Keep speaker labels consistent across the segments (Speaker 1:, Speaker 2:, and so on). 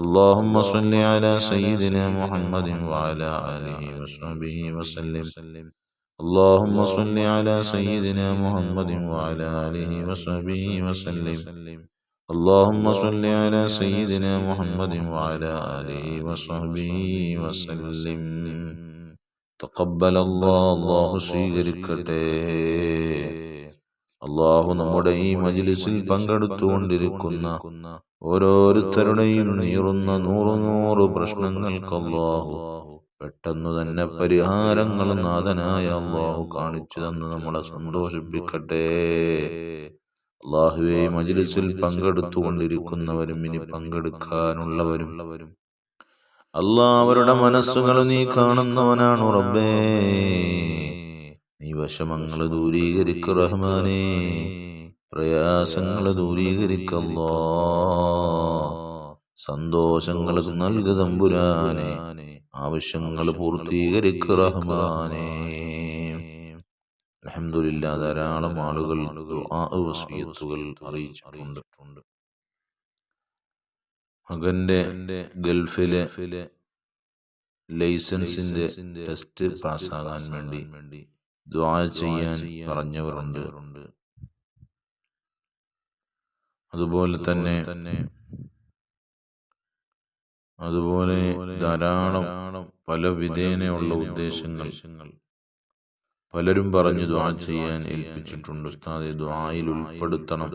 Speaker 1: اللهم صل على سيدنا محمد وعلى آله وصحبه وسلم اللهم صل على سيدنا محمد وعلى آله وصحبه وسلم اللهم صل على سيدنا محمد وعلى آله وصحبه وسلم تقبل الله الله സ്വീകരിക്കട്ടെ അള്ളാഹു നമ്മുടെ ഈ മജ്ലിസിൽ പങ്കെടുത്തുകൊണ്ടിരിക്കുന്ന ഓരോരുത്തരുടെയും നീറുന്ന നൂറു നൂറ് പ്രശ്നങ്ങൾക്ക് അള്ളാഹു പെട്ടെന്ന് തന്നെ പരിഹാരങ്ങൾ നാഥനായ അള്ളാഹു കാണിച്ചു തന്ന് നമ്മളെ സന്തോഷിപ്പിക്കട്ടെ. അള്ളാഹുവെ മജ്ലിസിൽ പങ്കെടുത്തുകൊണ്ടിരിക്കുന്നവരും ഇനി പങ്കെടുക്കാനുള്ളവരും അള്ളാഹ് അവരുടെ മനസ്സുകൾ നീ കാണുന്നവനാണ് റബ്ബേ. നീ വിഷമങ്ങൾ ദൂരീകരിക്ക റഹ്മാനേ. പ്രയാസങ്ങൾ ദൂരീകരിക്കല്ലോ സന്തോഷങ്ങൾ നൽക തമ്പുരാനെ. ആവശ്യങ്ങൾ പൂർത്തീകരിക്ക റഹ്മാനേ. അലഹമില്ല ധാരാളം ആളുകൾ വസിയത്തുകൾ അറിയിച്ചിട്ടുണ്ട്. മകന്റെ ഗൾഫിലെ ലൈസൻസിന്റെ ടെസ്റ്റ് പാസ്സാകാൻ വേണ്ടി ദ്വാ ചെയ്യാൻ പറഞ്ഞവരുണ്ട്. അതുപോലെ തന്നെ അതുപോലെ ധാരാളം പല വിധേനയുള്ള ഉദ്ദേശങ്ങൾ പലരും പറഞ്ഞു ദ്വാ ചെയ്യാൻ ഏൽപ്പിച്ചിട്ടുണ്ട്. ഉസ്താദെ ദ്വായിൽ ഉൾപ്പെടുത്തണം.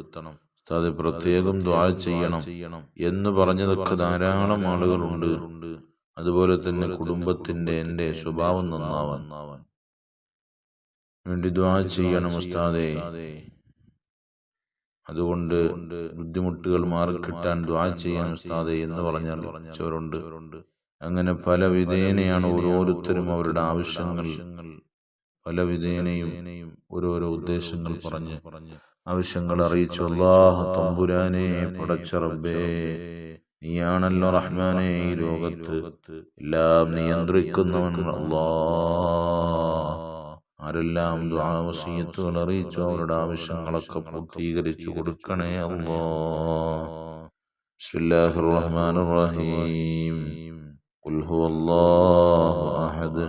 Speaker 1: ഉസ്താദെ പ്രത്യേകം ദ്വാ ചെയ്യണം എന്ന് പറഞ്ഞതൊക്കെ ധാരാളം ആളുകളുണ്ട്. അതുപോലെ തന്നെ കുടുംബത്തിന്റെ എന്റെ സ്വഭാവം നന്നാവാൻ. വേണ്ടി ദ്വാ ചെയ്യണം ഉസ്താദെ. അതുകൊണ്ട് ബുദ്ധിമുട്ടുകൾ മാറിക്കിട്ടാൻ ദ്വാ ചെയ്യാൻ ഉസ്താദെ എന്ന് പറഞ്ഞാൽ പറഞ്ഞവരുണ്ട് അങ്ങനെ പല വിധേനയാണ് ഓരോരുത്തരും അവരുടെ ആവശ്യങ്ങൾ. പല വിധേനയും ഓരോരോ ഉദ്ദേശങ്ങൾ പറഞ്ഞ് ആവശ്യങ്ങൾ അറിയിച്ചു. അള്ളാഹ് തമ്പുരാനെ പടച്ച റബ്ബേ. നീയാണല്ലോ റഹ്മാനെ ഈ ലോകത്ത്. എല്ലാം നിയന്ത്രിക്കുന്നവൻ അല്ലാ ആരെല്ലാം ദ്വാവസീയത്തുകൾ അറിയിച്ചു അവരുടെ ആവശ്യങ്ങളൊക്കെ പൂർത്തീകരിച്ചു കൊടുക്കണേ അല്ലോ. ബിസ്മില്ലാഹിർ റഹ്മാനിർ റഹീം ഖുൽ ഹുവല്ലാഹു അഹദ്.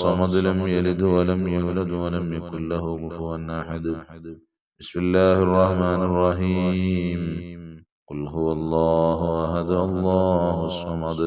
Speaker 1: സമദ് ലം യലിദ് വലം യൂലദ് വലം ബിസ്മില്ലാഹിർ റഹ്മാനിർ റഹീം ഖുൽ ഹുവല്ലാഹു അഹദ്. സമദ്.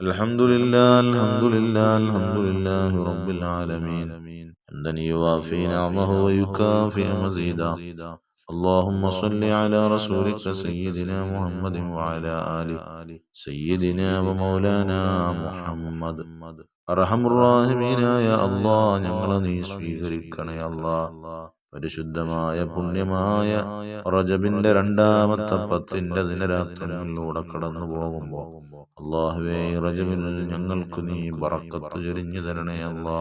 Speaker 1: الحمد لله الحمد لله الحمد لله رب العالمين حمدا يوافي نعمه ويكافئ مزيدا اللهم صل على رسولك سيدنا محمد وعلى آل سيدنا ومولانا محمد അർഹം റാഹിമീനായ അള്ളാ ഞങ്ങളെ നീ സ്വീകരിക്കണേ അള്ളാ പരിശുദ്ധമായ പുണ്യമായ റജബിന്റെ രണ്ടാമത്തെ പത്തിന്റെ ദിനരാത്രങ്ങളിലൂടെ കടന്നു പോകുമ്പോ അള്ളാഹുവേ റജബിൽ ഞങ്ങൾക്ക് നീ ബറക്കത്ത് ചൊരിഞ്ഞു തരണേ അല്ലാ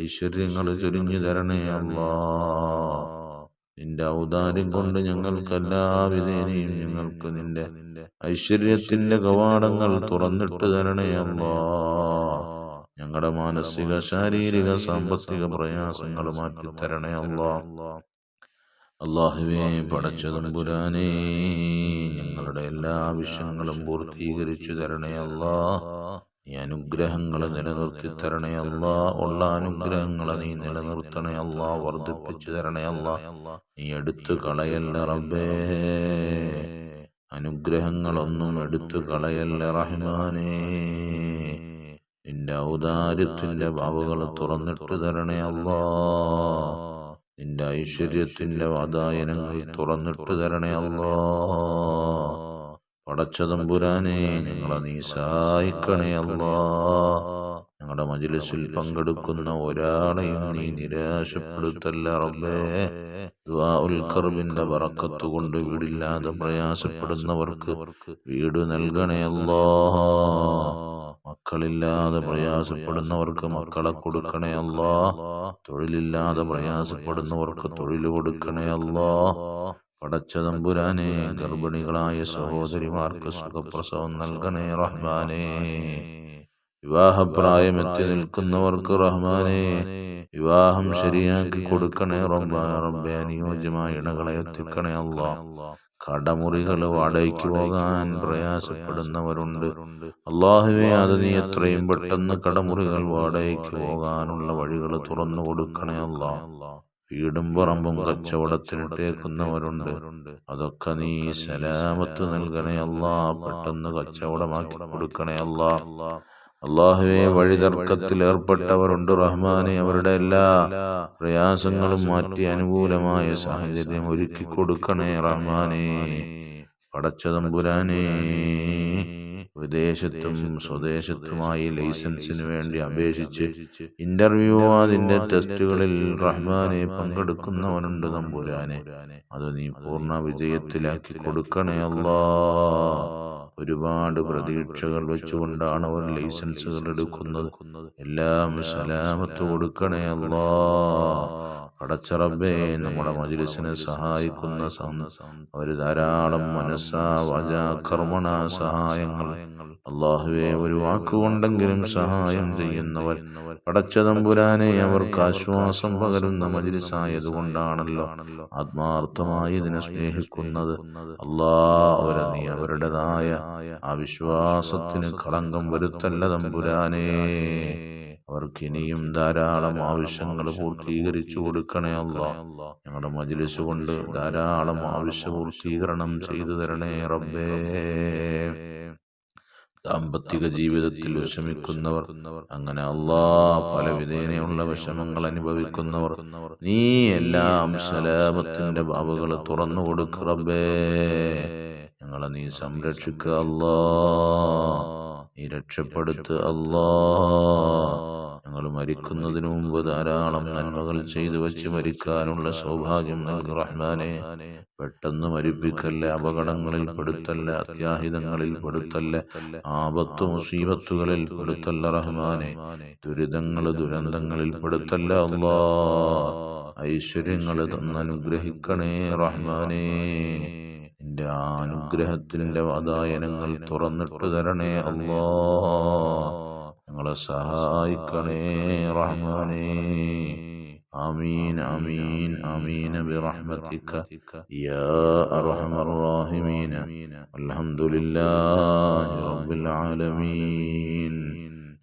Speaker 1: ഐശ്വര്യങ്ങൾ ചൊരിഞ്ഞു തരണേ അല്ലാ നിന്റെ ഔദാര്യം കൊണ്ട് ഞങ്ങൾക്ക് എല്ലാവിധേനയും ഞങ്ങൾക്ക് നിന്റെ ഐശ്വര്യത്തിന്റെ കവാടങ്ങൾ തുറന്നിട്ട് തരണേ അല്ലാ ഞങ്ങളുടെ മാനസിക ശാരീരിക സാമ്പത്തിക പ്രയാസങ്ങൾ മാറ്റി തരണേ അല്ലാ. അള്ളാഹുവേ പടച്ചതുമ്പുരാനേ ഞങ്ങളുടെ എല്ലാ ആവശ്യങ്ങളും പൂർത്തീകരിച്ചു തരണേ അല്ലാ. നീ അനുഗ്രഹങ്ങൾ നിലനിർത്തി തരണേ അല്ലാ. ഉള്ള അനുഗ്രഹങ്ങളെ നീ നിലനിർത്തണേ അല്ലാ. വർദ്ധിപ്പിച്ചു തരണേ അല്ലാ. നീ എടുത്തു കളയല്ല റബ്ബേ. അനുഗ്രഹങ്ങളൊന്നും എടുത്തു കളയല്ല റഹ്മാനേ. നിന്റെ ഔദാര്യത്തിന്റെ ബാവുകൾ തുറന്നിട്ട് തരണേ അല്ലാ. നിന്റെ ഐശ്വര്യത്തിന്റെ വാതായനങ്ങൾ തുറന്നിട്ട് തരണേ അല്ലാ. പടച്ചതമ്പുരാനെ ഞങ്ങളെ നീ സഹായിക്കണേ അല്ലാ. ഞങ്ങളുടെ മജിലിസിൽ പങ്കെടുക്കുന്ന ഒരാളെയും നീ നിരാശപ്പെടുത്തല്ല റബ്ബേ. ഉൽക്കർബിന്റെ ബറക്കത്ത് കൊണ്ട് വീടില്ലാതെ പ്രയാസപ്പെടുന്നവർക്ക് വീട് നൽകണേ അല്ലാ. മക്കളില്ലാതെ പ്രയാസപ്പെടുന്നവർക്ക് മക്കളെ കൊടുക്കണേ അല്ലാ. തൊഴിലില്ലാതെ പ്രയാസപ്പെടുന്നവർക്ക് തൊഴിൽ കൊടുക്കണേ അല്ലാ. പടച്ചതമ്പുരാനെ ഗർഭിണികളായ സഹോദരിമാർക്ക് സുഖപ്രസവം നൽകണേ റഹ്മാനേ. വിവാഹപ്രായമെത്തി നിൽക്കുന്നവർക്ക് റഹ്മാനെ. വിവാഹം ശരിയാക്കി കൊടുക്കണേ റബ്ബ. റബ്ബെ അനുയോജ്യമായ ഇണകളെ എത്തിക്കണേ അല്ലാ. കടമുറികൾ വാടകയ്ക്ക് പോകാൻ പ്രയാസപ്പെടുന്നവരുണ്ട്. അള്ളാഹുവെ അത് നീ എത്രയും പെട്ടെന്ന് കടമുറികൾ വാടകയ്ക്ക് പോകാനുള്ള വഴികൾ തുറന്നു കൊടുക്കണേ അല്ലാ വീടും പറമ്പും കച്ചവടത്തിനിട്ടേക്കുന്നവരുണ്ട് അതൊക്കെ നീ സലാമത്ത് നൽകണേ അല്ലാ പെട്ടെന്ന് കച്ചവടമാക്കി കൊടുക്കണേ അല്ലാ അള്ളാഹുവെ വഴിതർക്കത്തിൽ ഏർപ്പെട്ടവരുണ്ട് റഹ്മാനെ അവരുടെ എല്ലാ പ്രയാസങ്ങളും മാറ്റി അനുകൂലമായ സാഹചര്യം ഒരുക്കി കൊടുക്കണേ റഹ്മാനെ. പടച്ചതമ്പുരാനെ വിദേശത്തും സ്വദേശത്തുമായി ലൈസൻസിന് വേണ്ടി അപേക്ഷിച്ച് ഇന്റർവ്യൂ അതിന്റെ ടെസ്റ്റുകളിൽ റഹ്മാനെ പങ്കെടുക്കുന്നവനുണ്ട് തമ്പുരാനെ. അത് നീ പൂർണ വിജയത്തിലാക്കി കൊടുക്കണേ അല്ലാ ഒരുപാട് പ്രതീക്ഷകൾ വെച്ചുകൊണ്ടാണ് അവർ ലൈസൻസുകൾ എടുക്കുന്നത്. എല്ലാം സലാമത്ത് കൊടുക്കണേ അല്ലാ പടച്ചറബേ നമ്മുടെ മജ്ലിസിനെ സഹായിക്കുന്ന അവർ ധാരാളം മനസ്സാ വജ കർമ്മണ സഹായങ്ങൾ. അള്ളാഹുവെ ഒരു വാക്കുകൊണ്ടെങ്കിലും സഹായം ചെയ്യുന്നവർ പടച്ച തമ്പുരാനെ അവർക്ക് ആശ്വാസം പകരുന്ന മജിലിസായതുകൊണ്ടാണല്ലോ ആത്മാർത്ഥമായി ഇതിനെ സ്നേഹിക്കുന്നത്. അല്ലാ അവരെ നീ അവരുടേതായ ആ വിശ്വാസത്തിന് കളങ്കം വരുത്തല്ല തമ്പുരാനേ. അവർക്ക് ഇനിയും ധാരാളം ആവശ്യങ്ങൾ പൂർത്തീകരിച്ചു കൊടുക്കണേ അല്ല ഞങ്ങളുടെ മജിലിസ് കൊണ്ട് ധാരാളം ആവശ്യ പൂർത്തീകരണം ചെയ്തു തരണേ റബ്ബേ. ദാമ്പത്തിക ജീവിതത്തിൽ വിഷമിക്കുന്നവർ. അങ്ങനെ അള്ളാ പല വിധേനയുള്ള വിഷമങ്ങൾ അനുഭവിക്കുന്നവർ. നീ എല്ലാം സലാമത്തിന്റെ ഭാവുകൾ തുറന്നു കൊടുക്ക റബ്ബേ. ഞങ്ങളെ നീ സംരക്ഷിക്കുക അല്ലാ. നീ രക്ഷപ്പെടുത്ത് അല്ലാ. ഞങ്ങൾ മരിക്കുന്നതിന് മുമ്പ് ധാരാളം നന്മകൾ ചെയ്തു വെച്ച് മരിക്കാനുള്ള സൗഭാഗ്യം നൽകി റഹ്മാനെ. പെട്ടെന്ന് മരിപ്പിക്കല്ല അപകടങ്ങളിൽ പെടുത്തല്ല അത്യാഹിതങ്ങളിൽ പെടുത്തല്ല ആപത്തു മുസീബത്തുകളിൽ പെടുത്തല്ല റഹ്മാനെ. ദുരിതങ്ങൾ ദുരന്തങ്ങളിൽ പെടുത്തല്ല അല്ലാ. ഐശ്വര്യങ്ങൾ തന്നനുഗ്രഹിക്കണേ റഹ്മാനേ. നിന്റെ അനുഗ്രഹത്തിന്റെ വാതായനങ്ങൾ തുറന്നിട്ട് തരണേ അല്ലാ ഞങ്ങളെ സഹായിക്കണേ റഹ്മാനേ آمين آمين آمين برحمتك يا أرحم الراحمين الحمد لله رب العالمين